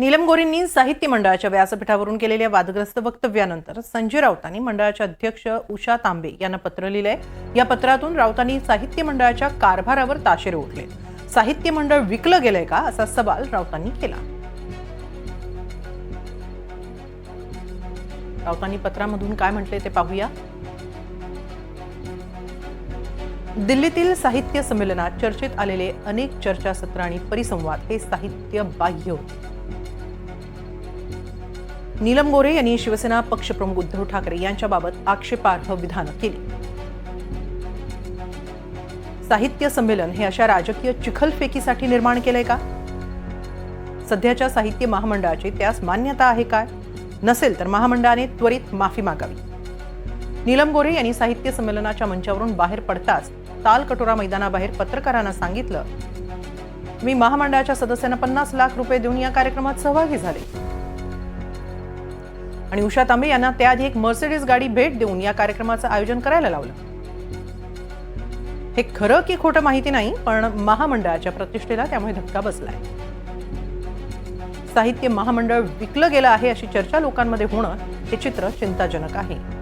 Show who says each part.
Speaker 1: नीलम गोरेंनी साहित्य मंडळाच्या व्यासपीठावरून केलेल्या वादग्रस्त वक्तव्यानंतर संजय राऊतांनी मंडळाच्या अध्यक्ष उषा तांबे यांना पत्र लिहिलंय. या पत्रातून राऊतांनी साहित्य मंडळाच्या कारभारावर ताशेरे उठले साहित्य मंडळ विकलं गेलंय का असा सवाल राऊतांनी केला. राऊतांनी पत्रामधून काय म्हटले ते पाहूया. दिल्लीतील साहित्य संमेलनात चर्चेत आलेले अनेक चर्चासत्र आणि परिसंवाद हे साहित्य बाह्य होते. नीलम गोरे यांनी शिवसेना पक्षप्रमुख उद्धव ठाकरे यांच्याबाबत आक्षेपार्ह विधानं केली. साहित्य संमेलन हे अशा राजकीय चिखलफेकीसाठी निर्माण केलंय का? सध्याच्या साहित्य महामंडळाची त्यास मान्यता आहे काय? नसेल तर महामंडळाने त्वरित माफी मागावी. नीलम गोरे यांनी साहित्य संमेलनाच्या मंचावरून बाहेर पडताच तालकटोरा मैदानाबाहेर पत्रकारांना सांगितलं मी महामंडळाच्या सदस्यांना पन्नास लाख रुपये देऊन या कार्यक्रमात सहभागी झाले. आणि उषा तांबे यांना त्याआधी एक मर्सिडीज गाडी भेट देऊन या कार्यक्रमाचं आयोजन करायला लावलं. हे खरं की खोटं माहिती नाही पण महामंडळाच्या प्रतिष्ठेला त्यामुळे धक्का बसलाय. साहित्य महामंडळ विकलं गेलं आहे अशी चर्चा लोकांमध्ये होणं हे चित्र चिंताजनक आहे.